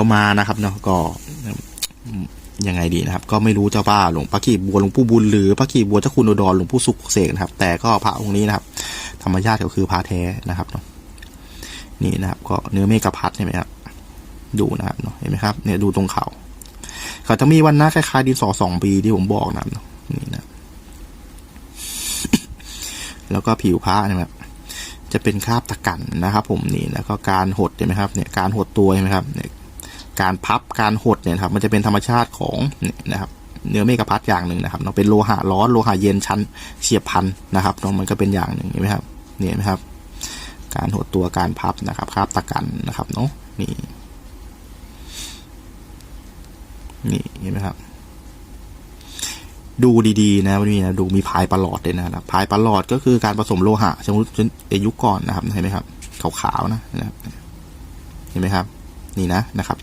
ก็มานะครับเนาะก็ยังไงดีนะครับ ก็ไม่รู้เจ้าป้าหลวงพระขีบัวหลวงปู่บุญหรือพระขีบัวเจ้าคุณอุดรหลวงปู่สุขเสกนะครับ แต่ก็พระองค์นี้นะครับ ธรรมชาติก็คือพระแท้นะครับเนาะนี่นะครับ ก็เนื้อเมฆพัดใช่ไหมครับดูนะครับเนาะเห็นไหมครับเนี่ยดูตรงเขาเขาจะมีวันหน้าคล้ายๆดินสอสองปีที่ผมบอกนะครับเนาะนี่นะ แล้วก็ผิวพระนะครับจะเป็นคราบตะกันนะครับ ผมนี่แล้วก็การหดเห็นไหมครับ เนี่ยการหดตัวเห็นไหมครับเนี่ย การพับการหดเนี่ยครับมันจะเป็นธรรมชาติของเนี่ยนะครับเนื้อเมฆพัดอย่างหนึ่งนะครับเนาะเป็นโลหะร้อนโลหะเย็นชั้นเฉียบพันนะครับเนาะมันก็เป็นอย่างหนึ่งเห็นไหมครับนี่เห็นไหมครับ การหดตัวการพับนะครับคาบตะกันนะครับเนาะนี่นี่เห็นไหมครับ ดูดีๆนะมันมีนะดูมีพายประหลอดเลยนะครับพายประหลอดก็คือการผสมโลหะสมมติในยุคก่อนนะครับเห็นไหมครับขาวๆนะนะครับเห็นไหมครับ นี่นะนะครับ